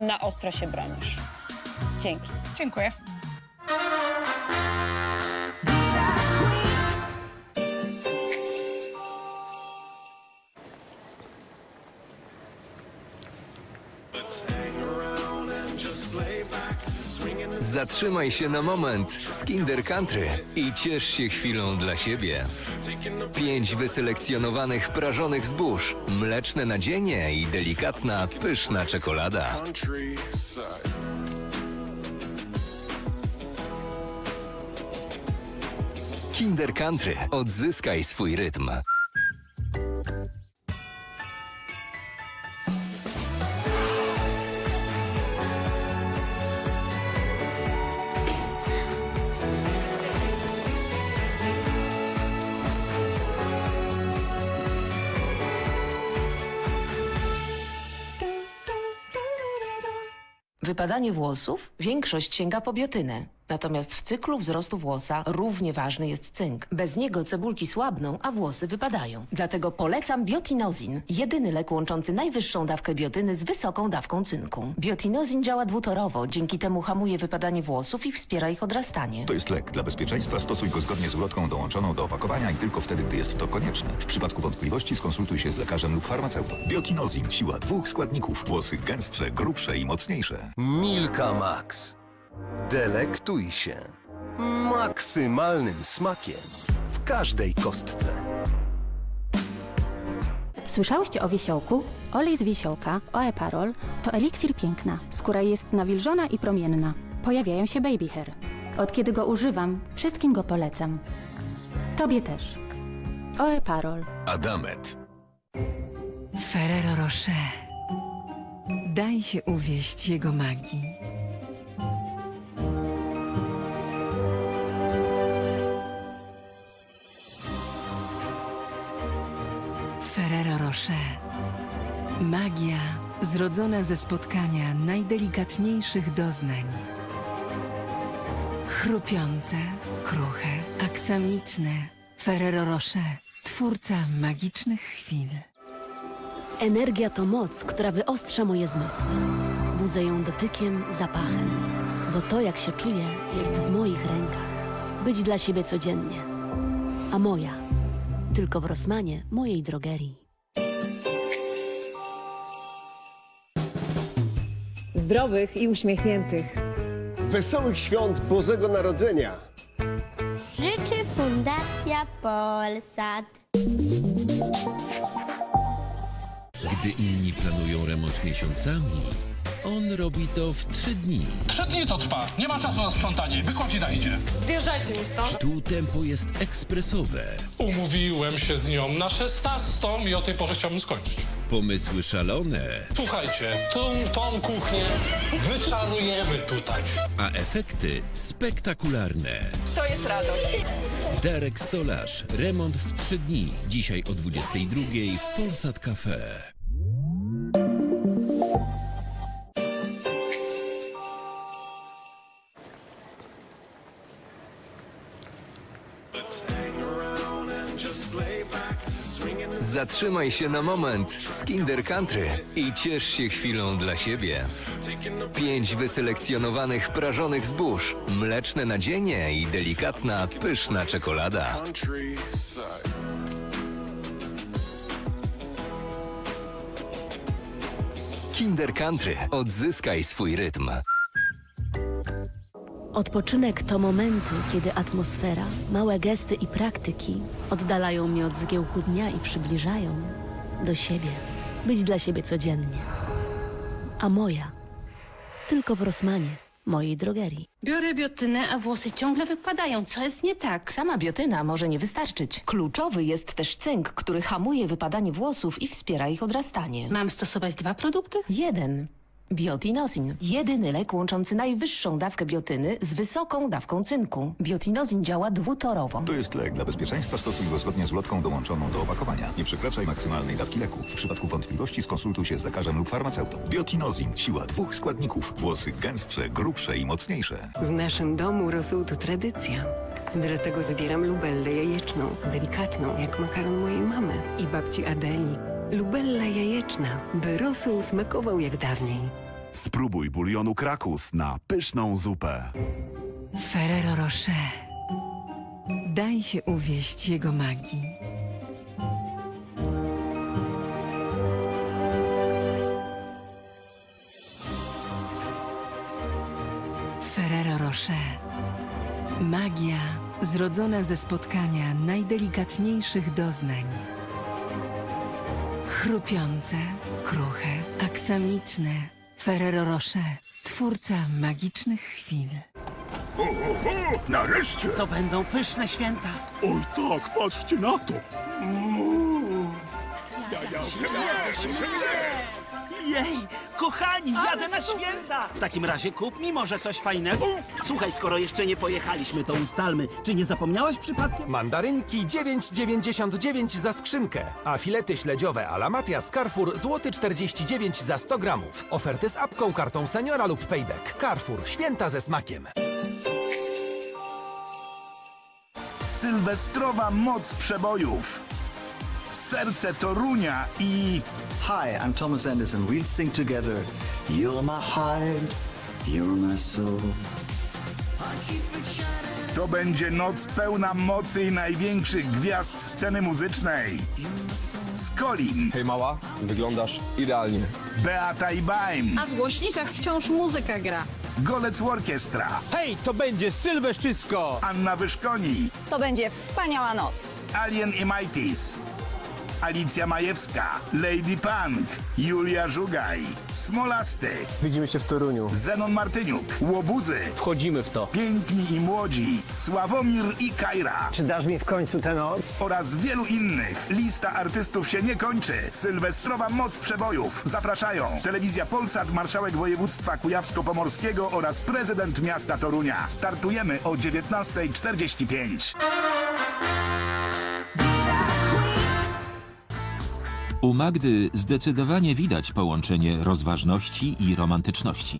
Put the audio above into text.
Na ostro się bronisz. Dzięki. Dziękuję. Zatrzymaj się na moment z Kinder Country i ciesz się chwilą dla siebie. Pięć wyselekcjonowanych prażonych zbóż, mleczne nadzienie i delikatna, pyszna czekolada. Kinder Country. Odzyskaj swój rytm. Wypadanie włosów? Większość sięga po biotynę. Natomiast w cyklu wzrostu włosa równie ważny jest cynk. Bez niego cebulki słabną, a włosy wypadają. Dlatego polecam biotinozin. Jedyny lek łączący najwyższą dawkę biotyny z wysoką dawką cynku. Biotinozin działa dwutorowo, dzięki temu hamuje wypadanie włosów i wspiera ich odrastanie. To jest lek. Dla bezpieczeństwa stosuj go zgodnie z ulotką dołączoną do opakowania i tylko wtedy, gdy jest to konieczne. W przypadku wątpliwości skonsultuj się z lekarzem lub farmaceutą. Biotinozin. Siła dwóch składników. Włosy gęstsze, grubsze i mocniejsze. Milka Max. Delektuj się maksymalnym smakiem w każdej kostce. Słyszałyście o wiesiołku? Olej z wiesiołka, Oeparol, to eliksir piękna. Skóra jest nawilżona i promienna. Pojawiają się baby hair. Od kiedy go używam, wszystkim go polecam. Tobie też. Oeparol. Adamet. Ferrero Rocher. Daj się uwieść jego magii. Magia zrodzona ze spotkania najdelikatniejszych doznań. Chrupiące, kruche, aksamitne. Ferrero Rocher. Twórca magicznych chwil. Energia to moc, która wyostrza moje zmysły. Budzę ją dotykiem, zapachem, bo to, jak się czuję, jest w moich rękach. Być dla siebie codziennie. A moja, tylko w Rosmanie, mojej drogerii. Zdrowych i uśmiechniętych. Wesołych świąt Bożego Narodzenia! Życzy Fundacja Polsat. Gdy inni planują remont miesiącami, on robi to w trzy dni. Trzy dni to trwa. Nie ma czasu na sprzątanie. Wychodzi idzie. Zjeżdżajcie mi stąd. Tu tempo jest ekspresowe. Umówiłem się z nią na 16 i o tej porze chciałbym skończyć. Pomysły szalone, Słuchajcie, tą, tą kuchnię wyczarujemy tutaj. a efekty spektakularne. To jest radość. Darek Stolarz. Remont w trzy dni. Dzisiaj o 22 w Polsat Cafe. Zatrzymaj się na moment z Kinder Country i ciesz się chwilą dla siebie. Pięć wyselekcjonowanych prażonych zbóż, mleczne nadzienie i delikatna, pyszna czekolada. Kinder Country. Odzyskaj swój rytm. Odpoczynek to momenty, kiedy atmosfera, małe gesty i praktyki oddalają mnie od zgiełku dnia i przybliżają do siebie. Być dla siebie codziennie. A moja, tylko w Rosmanie, mojej drogerii. Biorę biotynę, a włosy ciągle wypadają. Co jest nie tak? Sama biotyna może nie wystarczyć. Kluczowy jest też cynk, który hamuje wypadanie włosów i wspiera ich odrastanie. Mam stosować dwa produkty? Jeden. Biotinozin. Jedyny lek łączący najwyższą dawkę biotyny z wysoką dawką cynku. Biotinozin działa dwutorowo. To jest lek. Dla bezpieczeństwa stosuj go zgodnie z ulotką dołączoną do opakowania. Nie przekraczaj maksymalnej dawki leku. W przypadku wątpliwości skonsultuj się z lekarzem lub farmaceutą. Biotinozin. Siła dwóch składników. Włosy gęstsze, grubsze i mocniejsze. W naszym domu rosół to tradycja. Dlatego wybieram lubellę jajeczną, delikatną, jak makaron mojej mamy i babci Adeli. Lubella jajeczna, by rosół smakował jak dawniej. Spróbuj bulionu Krakus na pyszną zupę. Ferrero Rocher. Daj się uwieść jego magii. Ferrero Rocher. Magia zrodzona ze spotkania najdelikatniejszych doznań. Chrupiące, kruche, aksamiczne. Ferrero Rocher. Twórca magicznych chwil. O, o, o, nareszcie! To będą pyszne święta. Oj tak, patrzcie na to! Jej, kochani, jadę na święta! W takim razie kup mi może coś fajnego. Słuchaj, skoro jeszcze nie pojechaliśmy, to ustalmy. Czy nie zapomniałeś przypadkiem? Mandarynki 9,99 za skrzynkę, a filety śledziowe a la Matias Carrefour złoty 49 za 100 gramów. Oferty z apką, kartą seniora lub payback. Carrefour, święta ze smakiem. Sylwestrowa moc przebojów. Serce Torunia i... Hi, I'm Thomas Anderson. We'll sing together. You're my heart, you're my soul. To będzie noc pełna mocy i największych gwiazd sceny muzycznej. Skolin, Hej mała, wyglądasz idealnie. Beata i Baim, A w głośnikach wciąż muzyka gra. Golec Orkiestra, Hej, to będzie sylweszczysko! Anna Wyszkoni, To będzie wspaniała noc. Alien i Mighties, Alicja Majewska, Lady Punk, Julia Żugaj, Smolasty, Widzimy się w Toruniu. Zenon Martyniuk, Łobuzy, Wchodzimy w to. Piękni i Młodzi, Sławomir i Kajra Czy dasz mi w końcu tę noc? oraz wielu innych. Lista artystów się nie kończy. Sylwestrowa moc przebojów. Zapraszają Telewizja Polsat, Marszałek Województwa Kujawsko-Pomorskiego oraz prezydent miasta Torunia. Startujemy o 19.45. U Magdy zdecydowanie widać połączenie rozważności i romantyczności.